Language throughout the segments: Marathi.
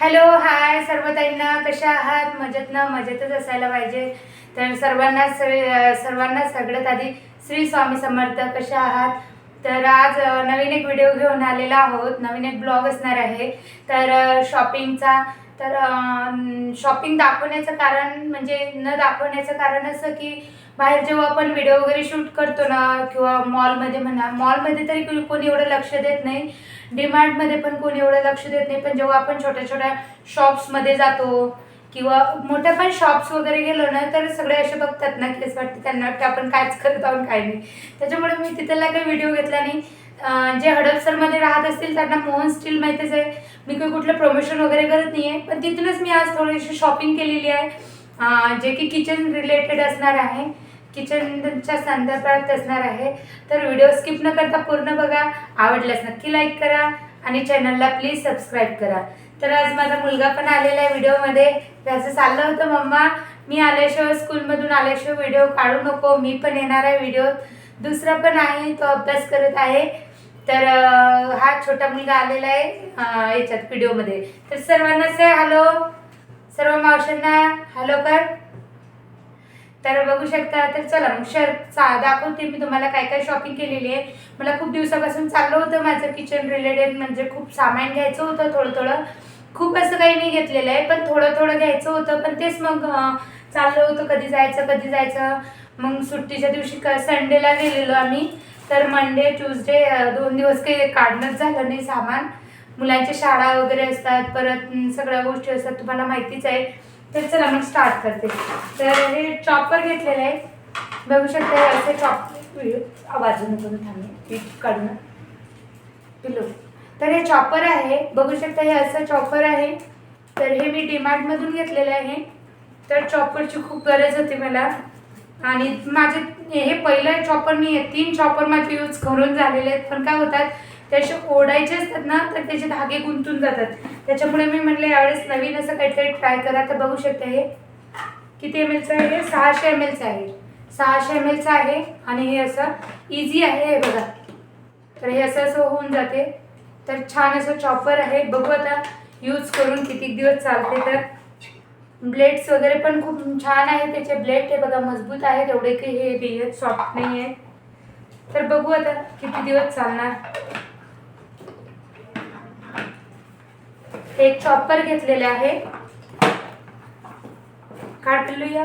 हॅलो हाय सर्व ताईंना कशा आहात? मजेत ना? मजेतच असायला पाहिजे. तर सर्वांना सर्वांना सगळ्यात आधी श्री स्वामी समर्थ. कशा आहात? तर आज नवीन एक व्हिडिओ घेऊन आलेला आहोत. नवीन एक ब्लॉग असणार आहे. तर शॉपिंगचा तर शॉपिंग दाखवण्याचं कारण म्हणजे न दाखवण्याचं कारण असं की बाहेर जेव्हा आपण व्हिडिओ वगैरे शूट करतो ना किंवा मॉलमध्ये म्हणा मॉलमध्ये तरी कोणी एवढं लक्ष देत नाही. डीमार्टमध्ये पण कोणी एवढं लक्ष देत नाही. पण जेव्हा आपण छोट्या छोट्या शॉप्समध्ये जातो किंवा मोठ्या पण शॉप्स वगैरे गेलो ना तर सगळे असे बघतात ना की असं वाटतं त्यांना वाटतं आपण कायच करत आहोत काय नाही. त्याच्यामुळे मी तिथला काही व्हिडिओ घेतला नाही. जे हडपसरमध्ये राहत असतील त्यांना मोहन स्टील माहितीच आहे. मी काही कुठलं प्रमोशन वगैरे करत नाही आहे पण तिथूनच मी आज थोडीशी शॉपिंग केलेली आहे. जे की किचन रिलेटेड असणार आहे. किचनच्या संदर्भात असणार आहे. तर व्हिडिओ स्किप न करता पूर्ण बघा. आवडल्यास नक्की लाईक करा आणि चॅनलला प्लीज सबस्क्राईब करा. तर आज माझा मुलगा पण आलेला आहे व्हिडिओमध्ये त्याचं चाललं होतं मम्मा मी आल्याशिवाय स्कूलमधून आल्याशिवाय व्हिडिओ काढू नको. मी पण येणार आहे व्हिडिओ दुसरा पण आहे. तो अभ्यास करत आहे. तर हा छोटा मुलगा आलेला आहे अं, याच्यात व्हिडिओमध्ये. तर सर्वांना सर हॅलो सर्व मावशांना हॅलो कर. तर बघू शकता तर चला मग शर चा दाखवते मी तुम्हाला काय काय शॉपिंग केलेली आहे. मला खूप दिवसापासून चाललं होतं माझं किचन रिलेटेड म्हणजे खूप सामान घ्यायचं होतं थोडं थोडं खूप असं काही नाही घेतलेलं आहे पण थोडं थोडं घ्यायचं होतं. पण तेच मग चाललं होतं कधी जायचं कधी जायचं. मग सुट्टीच्या दिवशी क संडेला गेलेलो आम्ही. तर मंडे ट्यूजडे दोन दिवस काही काढणंच झालं नाही सामान. मुलांच्या शाळा वगैरे असतात परत सगळ्या गोष्टी असतात तुम्हाला माहितीच आहे. तर चला मग स्टार्ट करते. तर हे चॉपर घेतलेलं आहे. बघू शकता हे असे चॉप आवाजून करून थांबले पीठ काढून पिलो तर हे चॉपर आहे. बघू शकता हे असं चॉपर आहे. तर हे मी डीमार्टमधून घेतलेलं आहे. तर चॉपरची खूप गरज होती मला. आणि माझे हे पहिलं चॉपर मी तीन चॉपर माझे यूज करून झालेले आहेत. पण काय होतात त्याचे ओढायचे असतात ना तर त्याचे धागे गुंतून जातात. त्याच्यामुळे मी म्हटलं यावेळेस नवीन असं काहीतरी ट्राय करा. तर बघू शकते हे. किती एम एलचं आहे हे? सहाशे एम एलचं आहे. सहाशे एम एलचं आहे. आणि हे असं इझी आहे हे बघा. तर हे असं असं होऊन जाते. तर छान असं चॉपर आहे. बघू आता यूज करून किती दिवस चालते तर. ब्लेड्स वगैरे पण खूप छान आहे त्याचे ब्लेड हे बघा मजबूत आहेत एवढे काही हे नाही आहेत सॉफ्ट नाही आहे तर बघू आता किती दिवस चालणार. एक चॉपर घेतलेले आहे. काढलूया.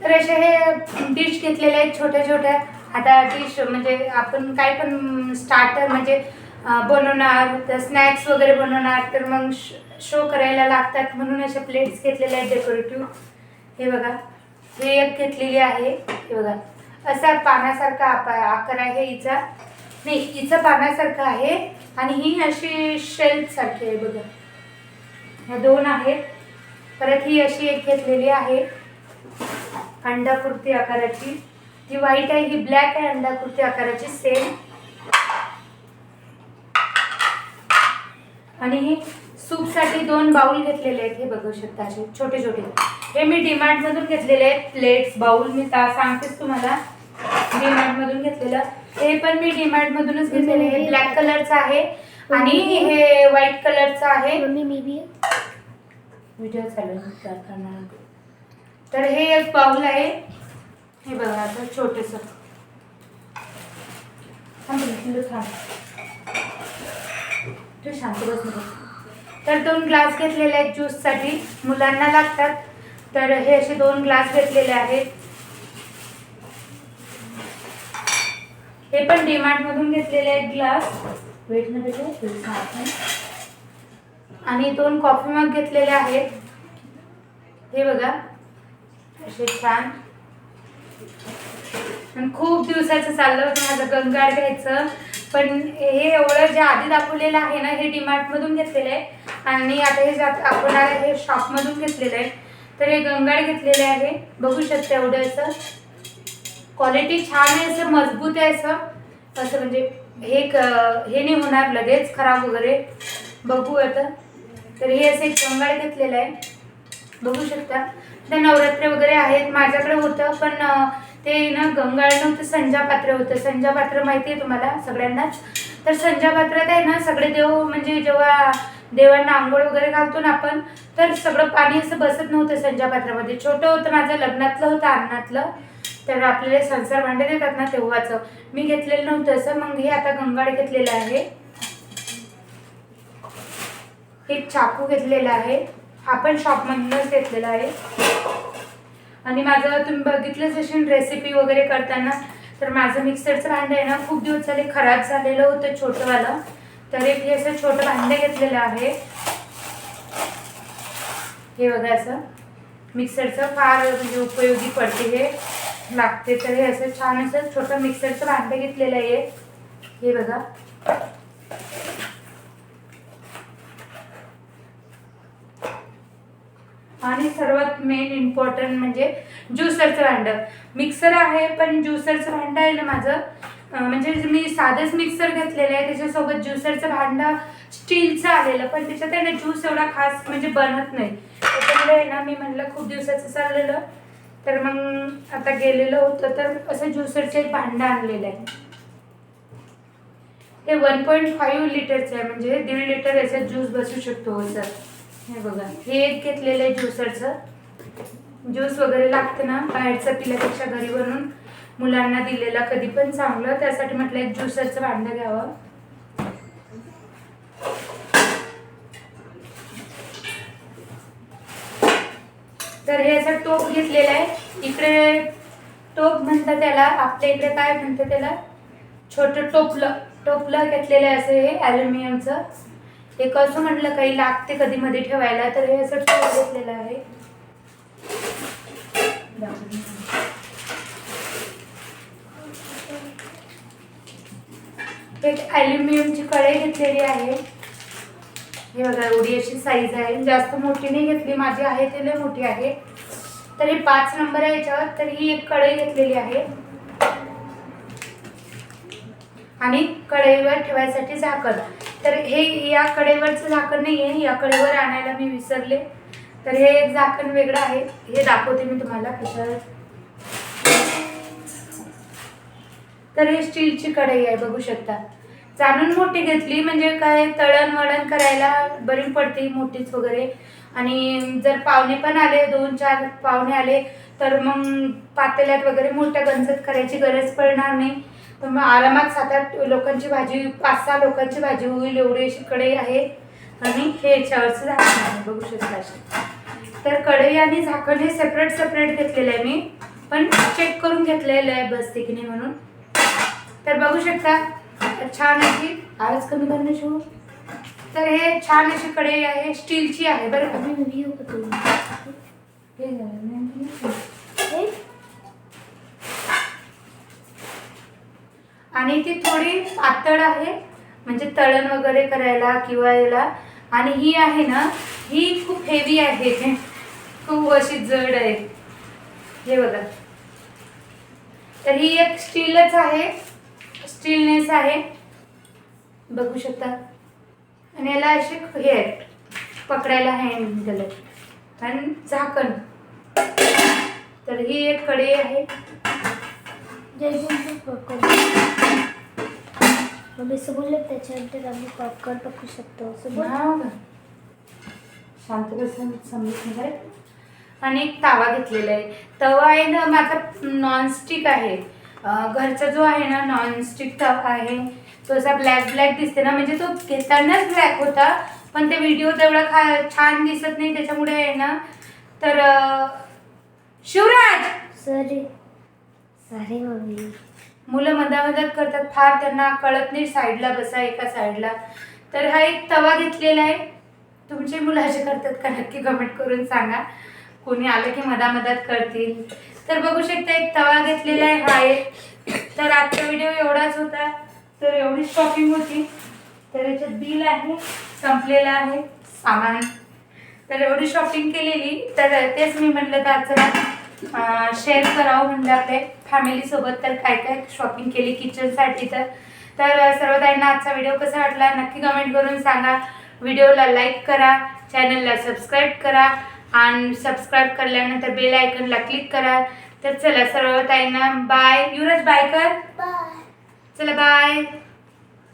तर असे हे डिश घेतलेले आहेत छोट्या छोट्या. आता डिश म्हणजे आपण काय पण स्टार्टर म्हणजे बनवणार तर स्नॅक्स वगैरे बनवणार तर मग शो करायला लागतात म्हणून अशा प्लेट्स घेतलेल्या आहेत डेकोरेटिव्ह हे बघा हे एक घेतलेली आहे. हे बघा असा पानासारखा आपा आकार आहे हिचा. नाही हिचं पाण्यासारखं आहे आणि ही अशी शेल्फसारखी आहे बघा. ह्या दोन आहेत. परत ही अशी एक घेतलेली आहे. अंडाकृती आकाराची. ती व्हाईट आहे ही ब्लॅक आहे अंडाकृती आकाराची सेम आणि ही सूपसाठी दोन बाउल घेतलेले आहेत. हे बघू शकता असे छोटे छोटे. हे मी डीमार्ट मधून घेतलेले आहेत. प्लेट्स बाउल मी ता सांगतेच तुम्हाला. डीमार्ट मधून घेतलेलं. हे पण मी डीमार्ट मधूनच घेतलेले. आहे ब्लॅक कलरचं आहे. आणि हे व्हाईट कलरचं आहे. व्हिडिओ चालू तर हे एक बाउल आहे. हे बघा आता छोटस. तू शांत बस. तर दोन ग्लास घेतलेले आहेत ज्यूससाठी. मुलांना लागतात. तर हे असे दोन ग्लास घेतलेले आहेत. हे पण डीमार्टमधून घेतलेले आहेत ग्लास. वेट न आणि दोन कॉफी मग घेतलेले आहेत. हे बघा. असे छान. आणि खूप दिवसाचं चाललं होतं माझं गंगाळ घ्यायचं. पण हे एवढं जे आधी दाखवलेलं आहे ना हे डीमार्टमधून घेतलेलं आहे. आणि आता हे जात आपण आता हे शॉपमधून घेतलेलं आहे. तर हे गंगाळ घेतलेले आहे. बघू शकता एवढं असं. क्वालिटी छान आहे असं मजबूत आहे असं. असं म्हणजे हे क हे नाही होणार लगेच खराब वगैरे. बघू आता. तर हे असं एक गंगाळ घेतलेलं आहे. बघू शकता. तर नवरात्र वगैरे आहेत माझ्याकडे होतं पण ते ना गंगाळ नव्हतं संजा पात्र होतं. संजा पात्र माहिती आहे तुम्हाला सगळ्यांनाच? तर संजा पात्रात आहे ना सगळे देव म्हणजे जेव्हा देवांना आंघोळ वगैरे घालतो ना आपण तर सगळं पाणी असं बसत नव्हतं संजा पात्रामध्ये. छोटं होतं माझं लग्नातलं होतं अन्नातलं. तर आपल्याला संसार भांडे देतात ना तेव्हाचं. मी घेतलेलं नव्हतं असं मग हे आता गंगाड घेतलेलं आहे. एक चाकू घेतलेला आहे. हा पण शॉपमधूनच घेतलेला आहे. आणि माझं तुम्ही बघितलंच असेल रेसिपी वगैरे करताना? तर माझं मिक्सरचं भांडं आहे ना खूप दिवस झाले खराब झालेलं होतं छोटंवालं. तर एक हे असं छोटं भांडे घेतलेलं आहे. हे बघा असं. मिक्सरचं फार म्हणजे उपयोगी पडते हे. लागते तर हे असं छान असं छोटं मिक्सरचं भांडं घेतलेलं आहे हे. बघा. आणि सर्वात मेन इम्पॉर्टंट म्हणजे ज्युसरचं भांडं. मिक्सर आहे पण ज्युसरचं भांडं आहे ना माझं म्हणजे मी साधंच मिक्सर घेतलेलं आहे त्याच्यासोबत ज्युसरचं भांडं स्टीलचं आलेलं पण त्याच्यात आहे ना ज्यूस एवढा खास म्हणजे बनत नाही. त्याच्यामुळे आहे ना मी म्हणलं खूप दिवसाचं चाललेलं. तर मग आता गेलेलं होतं तर असं ज्युसरचं एक भांडं आणलेलं आहे. ते वन पॉईंट फाईव्ह लिटरचं आहे म्हणजे दीड लिटर याचा ज्यूस बसू शकतो हो सर हे बघा हे एक घेतलेलं आहे ज्युसरचं ज्यूस वगैरे लागतं ना बाहेरचं पिल्यापेक्षा घरी बनवून. मुलांना दिलेला कधी पण चांगलं त्यासाठी म्हटलं एक ज्युसरचं भांडं घ्यावं. तर हे असं टोप घेतलेलं आहे. इकडे टोप म्हणतात त्याला आपल्या इकडे काय म्हणतात त्याला? छोटं टोपलं टोपलं घेतलेलं आहे असं हे ॲल्युमिनियमचं हे कसं म्हटलं काही लागते कधी मध्ये ठेवायला तर हे असं टोप घेतलेलं आहे. एक ॲल्युमिनियमची कढई घेतलेली आहे. हे बघा एवढी अशी साईज आहे. जास्त मोठी नाही घेतली माझी आहे ती लय मोठी आहे. तर हे पाच नंबर आहे याच्यावर तर ही एक कढई घेतलेली आहे. आणि कढईवर ठेवायसाठी झाकण. तर हे या कढईवरचं झाकण नाही आहे या कढईवर आणायला मी विसरले. तर हे एक झाकण वेगळं आहे. हे दाखवते मी तुम्हाला कशावर. तर हे स्टीलची कढई आहे बघू शकता. जाणून मोठी घेतली म्हणजे काय तळण वळण करायला बरी पडते मोठीच वगैरे. आणि जर पाहुणे पण आले दोन चार पाहुणे आले तर मग पातेल्यात वगैरे मोठ्या गंजत करायची गरज पडणार नाही. तर मग आरामात सात आठ लोकांची भाजी पाच सहा लोकांची भाजी होईल एवढी अशी कढई आहे. आणि हे याच्यावरचं झाकण आहे बघू शकता अशी. तर कढई आणि झाकण हे सेपरेट सेपरेट घेतलेलं आहे मी. पण चेक करून घेतलेलं आहे बस नाही म्हणून. तर बघू शकता छान अशी. आवाज कमी करणं शिव तर हे छान अशी कढई आहे स्टीलची आहे बरं का? मी व्हिडिओ करतो. हे झालं. हे. आणि ती थोडी पातळ आहे म्हणजे तळण वगैरे करायला किंवा याला. आणि ही आहे ना ही खूप हेवी आहे. खूप अशी जड आहे. हे बघा. तर ही एक स्टीलच आहे. स्टीलनेस आहे. बघू शकता. आणि याला असे हे आहेत. पकडायला हँडल आहे आणि झाकण. तर ही एक कढई आहे. बोलले त्याच्यानंतर आम्ही पॉपकॉर्न पकडू शकतो? शांत नाही काय? आणि एक तावा घेतलेला आहे. तवा आहे ना माझा नॉनस्टिक आहे. घरचा जो आहे ना नॉनस्टिक तवा आहे तो असा ब्लॅक ब्लॅक दिसते ना म्हणजे तो घेतानाच ब्लॅक होता पण ते व्हिडिओ तेवढा खा छान दिसत नाही त्याच्यामुळे आहे ना तर शिवराज! सॉरी सॉरी मम्मी मुलं मधामधात करतात फार त्यांना कळत नाही साईडला बसा एका साईडला तर हा एक तवा घेतलेला आहे. तुमची मुलं असे करतात का? नक्की कमेंट करून सांगा. कोणी आलं की मधामधात करतील. तर बघू शकता एक तवा घेतलेला आहे हा एक. तर आजचा व्हिडिओ एवढाच होता. तर एवढी शॉपिंग होती. तर याच्यात बिल आहे संपलेलं आहे सामान. तर एवढी शॉपिंग केलेली तर तेच मी म्हटलं तर चला शेअर करावं म्हणलं आपल्या फॅमिलीसोबत तर काय काय शॉपिंग केली किचनसाठी तर. तर सर्व ताईंना आजचा व्हिडिओ कसा वाटला नक्की कमेंट करून सांगा. व्हिडिओला लाईक करा चॅनलला सबस्क्राईब करा. आणि सबस्क्राईब केल्यानंतर बेल आयकनला क्लिक करा. तर चला सर्व ताईंना बाय युवराज बाय कर बाय चला बाय